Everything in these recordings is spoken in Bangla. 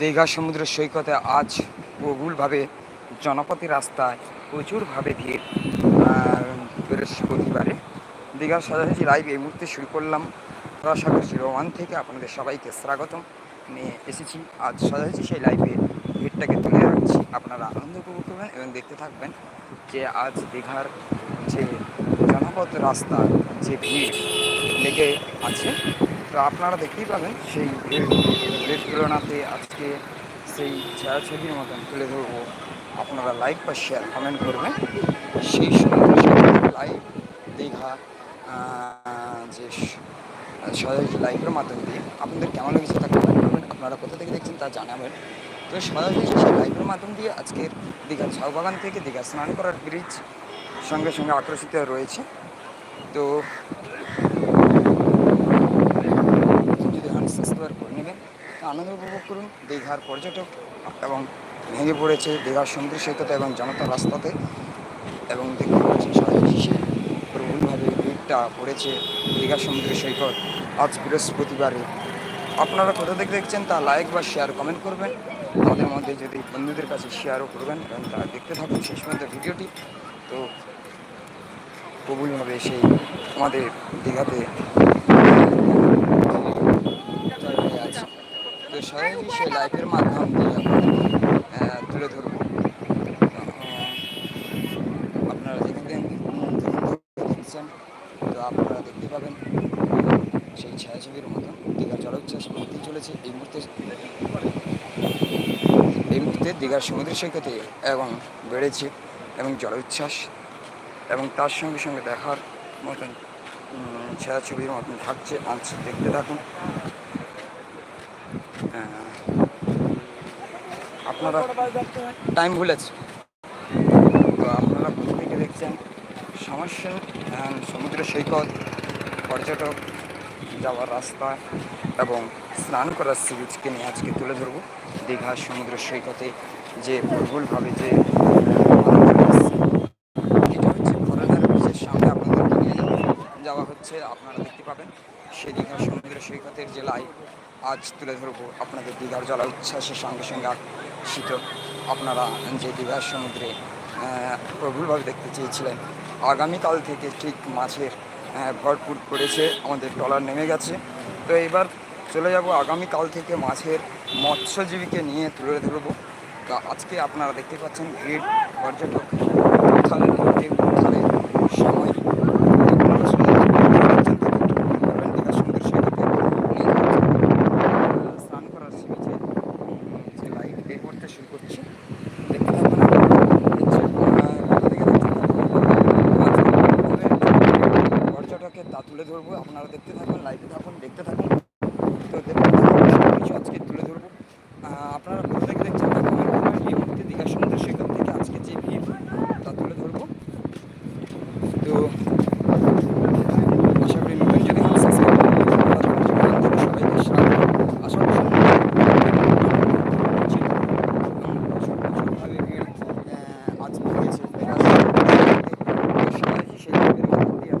দীঘা সমুদ্র সৈকতে আজ বহুলভাবে জনপথী রাস্তায় প্রচুরভাবে ভিড় বৃহস্পতিবারে দীঘার সাজাহাজি লাইভ এই মুহূর্তে শুরু করলাম। রসাগর জিরো ওয়ান থেকে আপনাদের সবাইকে স্বাগতম। নিয়ে এসেছি, আজ সাজাহাজি সেই লাইভে ভিড়টাকে তুলে রাখছি আপনারা আনন্দ উপভোগ করবেন এবং দেখতে থাকবেন যে আজ দীঘার যে জনপথ রাস্তা, যে ভিড় লেগে আছে তো আপনারা দেখতেই পাবেন সেই তুলনাতে আজকে সেই ছায়াছবির মতন তুলে ধরবো। আপনারা লাইক বা শেয়ার কমেন্ট করবেন। সেই সময় লাইভ দীঘা যে সরাসরি লাইভের মাধ্যম দিয়ে আপনাদের কেমন লেগেছে তা কমেন্ট করবেন। আপনারা কোথা থেকে দেখছেন তা জানাবেন। তো সেই লাইভের মাধ্যম দিয়ে আজকের দীঘার ঝাউবাগান থেকে দীঘা স্নান করার ব্রিজ সঙ্গে সঙ্গে আকর্ষিত রয়েছে। তো যদি হন সাবস্ক্রাইব করে নেবেন তো আনন্দ উপভোগ করুন। দীঘার পর্যটক এবং ভেঙে পড়েছে দীঘার সমুদ্র সৈকতে এবং জনতা রাস্তাতে। এবং দেখতে পাচ্ছেন সারা সারাদেশে প্রবলভাবে ভিড়টা পড়েছে দীঘা সমুদ্র সৈকত। আজ বৃহস্পতিবারে। আপনারা কোথা থেকে দেখছেন তা লাইক বা শেয়ার কমেন্ট করবেন। আমাদের মধ্যে যদি বন্ধুদের কাছে শেয়ারও করবেন এবং তারা দেখতে থাকুন শেষ পর্যন্ত ভিডিওটি। তো প্রবলভাবে সেই আমাদের দীঘাতে জড়ো হয়ে আছে তো সেই লাইভের মাধ্যম দিয়ে তুলে ধরবো। আপনারা দেখবেন দেখছেন তো আপনারা দেখতে পাবেন সেই ছায়াছবির মতো দীঘার জলোচ্ছ্বাস করতেই চলেছে এই মুহূর্তে। এই মুহূর্তে দীঘার সমুদ্র সৈকতে এবং বেড়েছে এবং জলোচ্ছ্বাস এবং তার সঙ্গে সঙ্গে দেখার মতন ছায়াছবির মতন থাকছে। আজ দেখতে থাকুন। আপনারা টাইম ভুলেছে তো আপনারা থেকে দেখছেন সমস্যা সমুদ্র সৈকত, পর্যটক যাওয়ার রাস্তা এবং স্নান করার সি বিচকে নিয়ে আজকে তুলে ধরবো। দীঘা সমুদ্র সৈকতে যে প্রবলভাবে যে এটা হচ্ছে সামনে আপনাদেরকে নিয়ে যাওয়া- হচ্ছে, আপনারা দেখতে পাবেন। সেই দীঘা সমুদ্র সৈকতের যে আজ তুলে ধরবো আপনাদের দীঘার জলা উচ্ছ্বাসের সঙ্গে সঙ্গে আকর্ষিত। আপনারা যে দীঘার সমুদ্রে প্রবলভাবে দেখতে চেয়েছিলেন, আগামীকাল থেকে ঠিক মাছের ভরপুর করেছে, আমাদের ট্রলার নেমে গেছে। তো এবার চলে যাব আগামীকাল থেকে মাছের মৎস্যজীবীকে নিয়ে তুলে ধরবো। তা আজকে আপনারা দেখতে পাচ্ছেন ভিড় পর্যটক উত্থানের সময় আপনারা শুনে যাচ্ছেন থেকে করবেন দীঘা সমুদ্র সৈকতে নিয়ে আহ, স্নান করার সি বিচে যে লাইট বের করছি দেখতে থাকুন যে, আহ, কোথা থেকে দেখছেন তা পর্যটকের তা তুলে ধরবো আপনারা দেখতে থাকুন লাইভে থাকুন দেখতে থাকুন তো দেখতে থাকুন সব কিছু আজকে তুলে ধরবো আহ, আপনারা কোথা থেকে দেখছেন তা comment করবেন। এই মুহূর্তে দীঘা সমুদ্র সৈকত থেকে আজকে যে ভিড় তা তুলে ধরবো তো আশা করি নতুন যদি আমার সাবস্ক্রাইব সবাইকে স্বাগত আশা করি প্রচুরভাবে ভিড় আহ, আজ হয়েছে দীঘা সমুদ্র সৈকতে। তো সবাই সেই ভিড়ের মধ্যে দিয়ে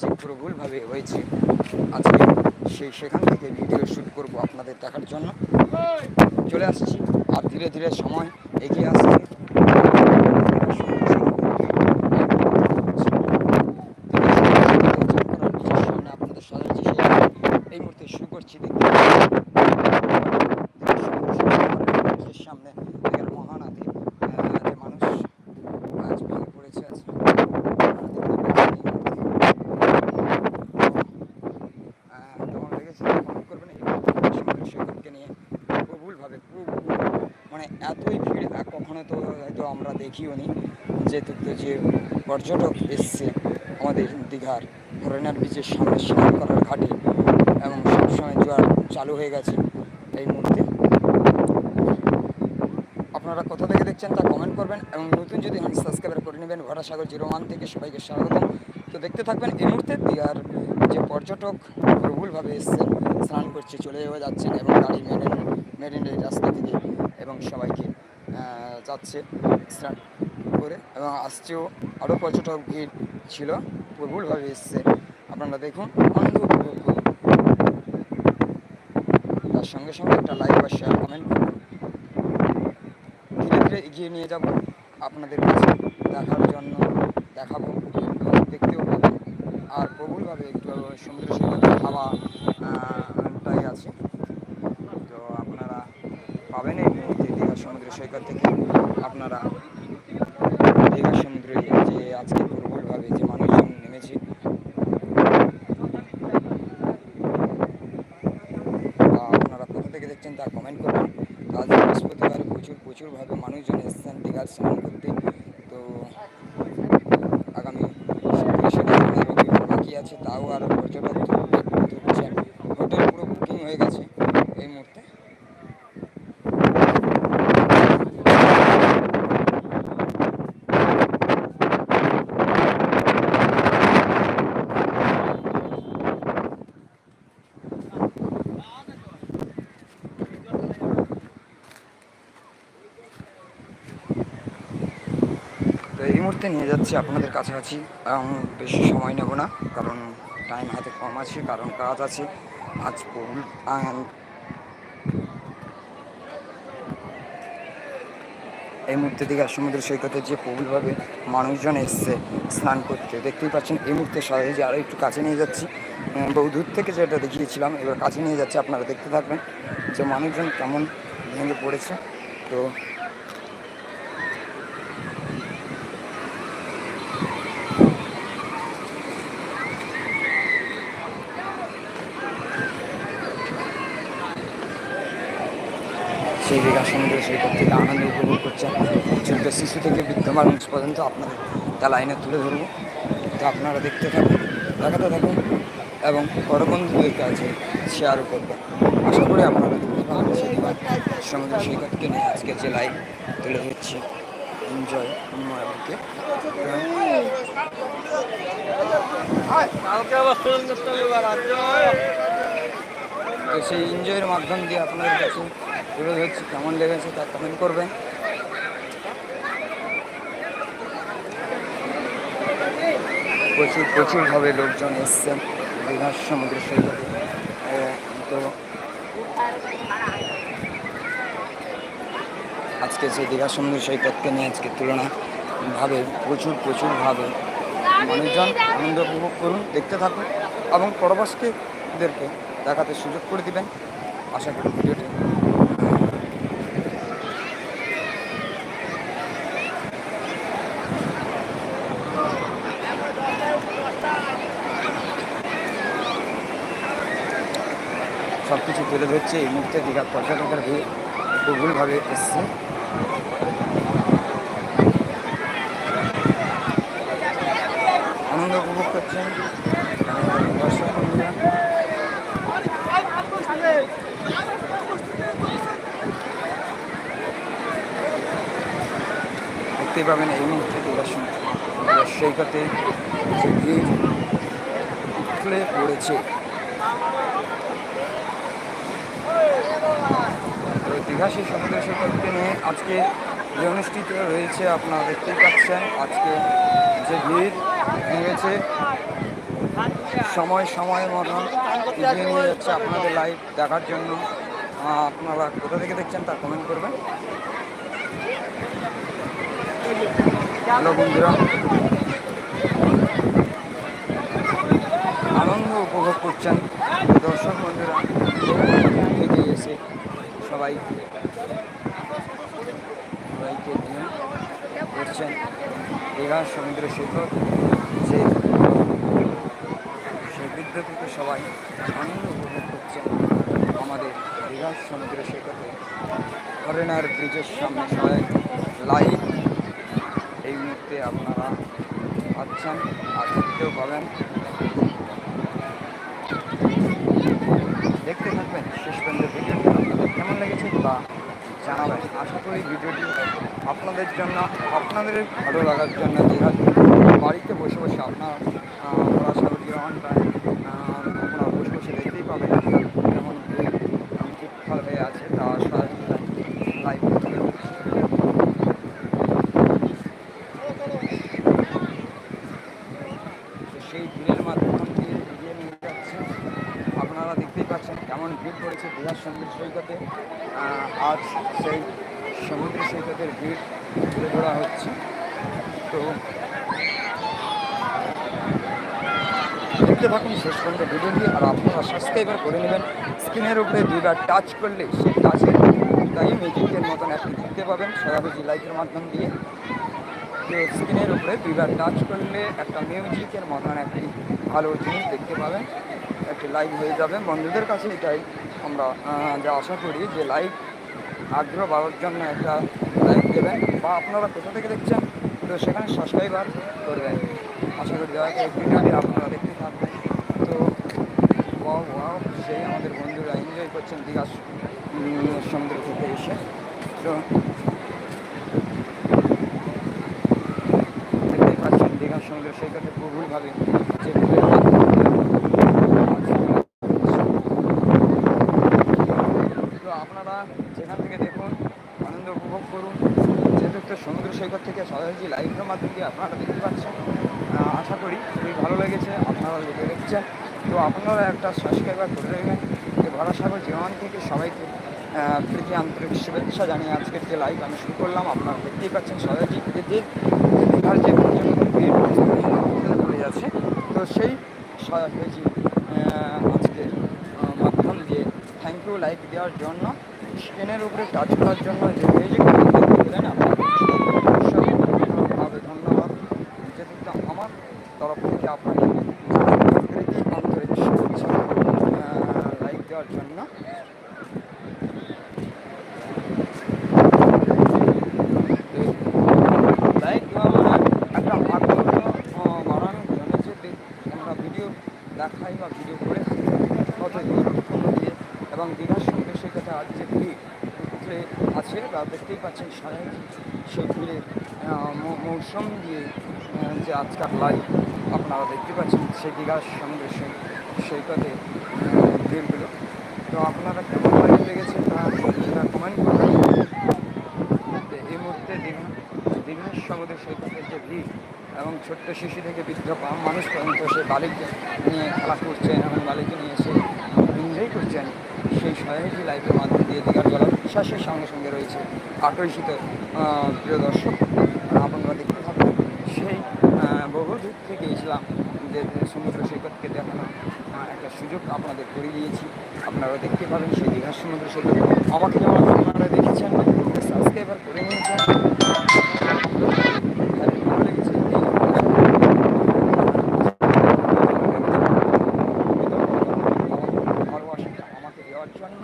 যে প্রবলভাবে হয়েছে আজকে সেই সেখান থেকে ভিডিও শ্যুট আপনাদের দেখার জন্য। চলে আসছি আর ধীরে ধীরে সময় এগিয়ে আসছে। এই মুহূর্তে শুরু করছি সামনে এখানে মহানদী আহ, যে মানুষ আজ ভেঙে পড়েছে আজ আহ, কেমন লেগেছে কমেন্ট করবেন এই সমুদ্র সৈকতকে নিয়ে প্রবলভাবে প্রবল মানে এতই ভিড় আহ, কখনো তো হয়তো আমরা দেখিও নি যেহেতু যে পর্যটক এসছে আমাদের দীঘার ফরেনার বিচের সামনে স্নান করার ঘাটে এবং সবসময় জোয়ার চালু হয়ে গেছে এই মুহূর্তে। আপনারা কোথা থেকে দেখছেন তা কমেন্ট করবেন এবং নতুন যদি হন সাবস্ক্রাইবার করে নেবেন। ভরাসাগর জিরো ওয়ান থেকে সবাইকে স্বাগতম। তো দেখতে থাকবেন এই মুহূর্তে দীঘার যে পর্যটক প্রবলভাবে এসছেন স্নান করছে, চলে যাচ্ছেন এবং গাড়ি মেরিন এই রাস্তা থেকে এবং সবাইকে। যাচ্ছে স্নান করে এবং আসছেও আরও পর্যটক ভিড় ছিল, প্রবলভাবে এসছে। আপনারা দেখুন আনন্দ উপভোগ করুন। তার সঙ্গে সঙ্গে একটা লাইক বা শেয়ার কমেন্ট করুন। ধীরে ধীরে এগিয়ে নিয়ে যাব আপনাদের কাছে, দেখার জন্য দেখাবো দেখতেও পাবেন আর প্রবলভাবে একটু সমুদ্র সৈকতের হাওয়া টাই আছে। তো আপনারা পাবেন সৈকত থেকে আপনারা দীঘা সমুদ্রে যে আজকে প্রবলভাবে যে মানুষজন নেমেছে। আপনারা কোথা থেকে দেখছেন তা কমেন্ট করবেন। আজ বৃহস্পতিবার প্রচুর প্রচুরভাবে মানুষজন এসেছেন দীঘার স্নান করতে। তো আগামী শুক্র শনিবার রবিবার বাকি আছে তাও আরও পর্যটক ঢুকছেন হোটেল পুরো বুকিং হয়ে গেছে এই মুহূর্তে তো এই মুহূর্তে নিয়ে যাচ্ছি আপনাদের কাছাকাছি বেশি সময় নেব না, কারণ টাইম হাতে কম আছে, কারণ কাজ আছে। আজ এই মুহূর্তে দীঘা সমুদ্র সৈকতে যে প্রবলভাবে মানুষজন এসছে স্নান করতে, দেখতেই পাচ্ছেন এই মুহূর্তে সবাই যে আরও একটু কাছে নিয়ে যাচ্ছি। বহু দূর থেকে যেটা দেখিয়েছিলাম, এবার কাছে নিয়ে যাচ্ছি, আপনারা দেখতে থাকবেন যে মানুষজন কেমন ভেঙে পড়েছে। তো সমুদ্র সৈকত থেকে আনন্দ উপভোগ করছেন ছোট শিশু থেকে বৃদ্ধ মানুষ পর্যন্ত আপনাদের তা লাইনে তুলে ধরবো। তো আপনারা দেখতে থাকুন দেখাতে থাকুন এবং বন্ধুদের কাছে শেয়ারও করবেন আশা করি আপনারা সমুদ্র সৈকতকে নিয়ে আজকে যে লাইভ তুলে ধরছি এনজয় সেই এনজয়ের মাধ্যম দিয়ে আপনাদের কাছে তুলে ধরছি কেমন লেগেছে তা কমেন্ট করবেন। প্রচুর, প্রচুরভাবে লোকজন এসছেন দীঘার সমুদ্র সৈকতে। তো আজকে সেই দীঘা সমুদ্র সৈকতকে নিয়ে আজকে তুলনা ভাবে প্রচুর, প্রচুরভাবে মানুষজন আনন্দ উপভোগ করুন, দেখতে থাকুন এবং পরবর্তীদেরকে দেখাতে সুযোগ করে দিবেন। আশা করি ভিডিওটি সব কিছু তুলে ধরছে এই মুহূর্তে দীঘার পর্যটকের ভিড় বহুলভাবে এসছে। আনন্দ উপভোগ করছেন দর্শক বন্ধুরা পাবেন এই মুহূর্তে দর্শন সৈকতে ভিড় উঠলে পড়েছে। তো দীঘা সেই সমুদ্র সৈকতকে নিয়ে আজকে যে অনুষ্ঠিত রয়েছে আপনারা দেখতেই পাচ্ছেন, আজকে যে ভিড় নেমেছে সময় সময় মতন নিয়ে যাচ্ছে আপনাদের লাইভ দেখার জন্য। আপনারা কোথা থেকে দেখছেন তা কমেন্ট করবেন। হ্যালো বন্ধুরা। আনন্দ উপভোগ করছেন দর্শক বন্ধুরা। সবাই সবাইকে নিয়ে করছেন দীঘা সমুদ্র সৈকত যে সমৃদ্ধ থেকে সবাই আনন্দ উপভোগ করছেন আমাদের দীঘা সমুদ্র সৈকতে হরেনার ব্রিজের সামনে সবাই লাইভ এই মুহূর্তে আপনারা পাচ্ছেন আর দেখতেও পাবেন দেখতে থাকবেন শেষ পর্যন্ত ভিডিওটি আপনাদের কেমন বা জানাবেন। আশা করি ভিডিওটি আপনাদের জন্য, আপনাদের ভালো লাগার জন্য দীঘা বাড়িতে বসে বসে আপনার পড়াশোনা গ্রহণ আপনারা বসে বসে দেখতেই পাবেন। যেমন আছে, তা লাইভ তুলে ধরছি আজ সেই সমুদ্র সৈকতের ভিড় তুলে ধরা হচ্ছে। তো দেখতে থাকুন, শেষ পর্যন্ত ভিডিওটি আর আপনারা সাবস্ক্রাইবার করে নেবেন। স্ক্রিনের উপরে দুইবার টাচ করলে সেই টাচে তাই ম্যাজিকের মতন একটি দেখতে পাবেন। সরাসরি লাইকের মাধ্যম দিয়ে। তো স্ক্রিনের উপরে দুইবার টাচ করলে একটা মিউজিকের মতন একটি ভালো জিনিস দেখতে পাবেন। একটি লাইভ হয়ে যাবে। বন্ধুদের কাছে এটাই আমরা যা আশা করি যে লাইভ আগ্রহ বাড়ার জন্য একটা লাইক দেবেন বা আপনারা কোথা থেকে দেখছেন, তো সেখানে সাবস্ক্রাইব আর করবেন। আশা করি দেওয়া এই ভিডিওটি আপনারা দেখতে থাকবেন। তো সেই আমাদের বন্ধুরা এনজয় করছেন দীঘা সমুদ্র থেকে এসে। তো দেখতেই পাচ্ছেন দীঘার সমুদ্র সৈকতে প্রভুলভাবে যে ভিড়ের মাধ্যমে তো আপনারা যেখান থেকে দেখুন আনন্দ উপভোগ করুন যেহেতু একটা সমুদ্র সৈকত থেকে সরাসরি লাইভের মাধ্যম দিয়ে আপনারা দেখতে পাচ্ছেন আহ, আশা করি খুবই ভালো লেগেছে আপনারা দেখে দেখছেন তো আপনারা একটা সাবস্ক্রাইবার করে দেবেন যে ভরাসাগর জীবন থেকে সবাইকে প্রীতি আন্তরিক শুভেচ্ছা জানিয়ে আজকের যে লাইভ আমি শুরু করলাম, আপনারা দেখতেই পাচ্ছেন সরাসরি যে দীঘার যে পর্যটন যাচ্ছে, তো সেই সরাসরি আজকের মাধ্যম দিয়ে থ্যাংক ইউ লাইক দেওয়ার জন্য স্ক্রিনের উপরে টাচ করার জন্য যে মিউজিক আপনাকে অসংখ্যভাবে ধন্যবাদ যেহেতু আমার তরফ থেকে আপনাকে প্রীতি আন্তরিক শুভেচ্ছা লাইক দেওয়ার জন্য লাইক দেওয়া মানে একটা আগ্রহ আহ, বাড়ানোর জন্য যে দে- আমরা ভিডিও দেখাই বা ভিডিও করে থাকি কত গুরুত্বপূর্ণ দিয়ে এবং দীঘার সঙ্গে সেক্ষেত্রে আজ যে ভিড় উঠলে আছে বা দেখতেই পাচ্ছেন সারাই সেই ভিড়ের মৌসুম দিয়ে যে আজকাল লাইভ আপনারা দেখতে পাচ্ছেন সেই দীঘার সঙ্গে সৈ- সৈকতে আহ, ভিড়গুলো তো আপনারা কেমন লাইভ লেগেছে তা সেটা কমেন্ট করবেন। এই মুহূর্তে দীঘা দীঘার সমুদ্র সৈকতের যে ভিড় এবং ছোট্ট শিশু থেকে বৃদ্ধ মানুষ পর্যন্ত সে বালিকে নিয়ে খেলা করছেন এবং বালিকে নিয়ে এসে এনজয় করছেন। সেই সহায়কী লাইভের মাধ্যম দিয়ে দীঘার জলার বিশ্বাসের সঙ্গে সঙ্গে রয়েছে আকর্ষিত প্রিয় দর্শক। আপনারা দেখতে থাকুন, সেই বহু দূর থেকে এসলাম যে সমুদ্র সৈকতকে দেখানো একটা সুযোগ আপনাদের করে দিয়েছি। আপনারা দেখতে পাবেন সেই দীঘার সমুদ্র সৈকত। আমাকে যেমন আপনারা দেখেছেন, সাবস্ক্রাইবার করে নিয়েছেন ভালো ভালো লেগেছে এই ভালোবাসাটা আমাকে দেওয়ার জন্য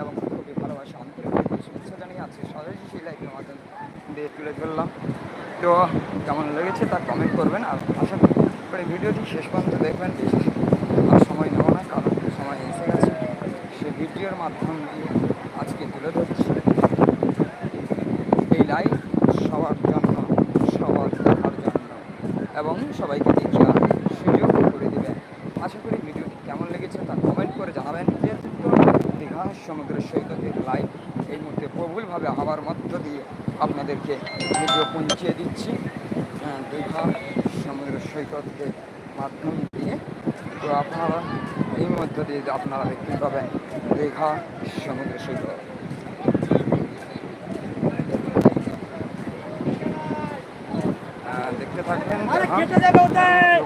এবং খুবই ভালোবাসা আন্তরিক শুভেচ্ছা জানিয়ে সরাসরি সেই দিয়ে তুলে ধরলাম। তো কেমন লেগেছে তা কমেন্ট করবেন। আর আশা করি ভিডিওটি শেষ পর্যন্ত দেখবেন। বেশি আর সময় নেব না, কারণ সময় এসে গেছে। সে ভিডিওর মাধ্যম আজকে তুলে ধরছি এই লাইভ সবার জন্য সবার দেখার জন্য এবং সবাইকে দেখিয়ে সুযোগ করে দেবেন আশা করি ভিডিওটি কেমন লেগেছে তা কমেন্ট করে জানাবেন যে দীঘা সমুদ্র সৈকতের লাইভ এই মুহূর্তে প্রবলভাবে হওয়ার মধ্য দিয়ে আপনাদেরকে ভিডিও পৌঁছে দিচ্ছি আহ, দীঘা সৈকতের মাধ্যম দিয়ে। তো আপনারা এই মধ্য দিয়ে আপনারা দেখতে পাবেন দীঘা সমুদ্র সৈকত দেখতে থাকবেন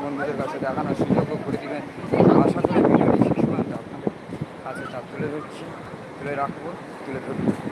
বন্ধুদের কাছে দেখানোর সুযোগও করে দেবেন। আশা করি ভিডিওটি শেষ পর্যন্ত আপনাদের কাছে তা তুলে ধরছি। তুলে রাখব তুলে ধরবো।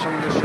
আজ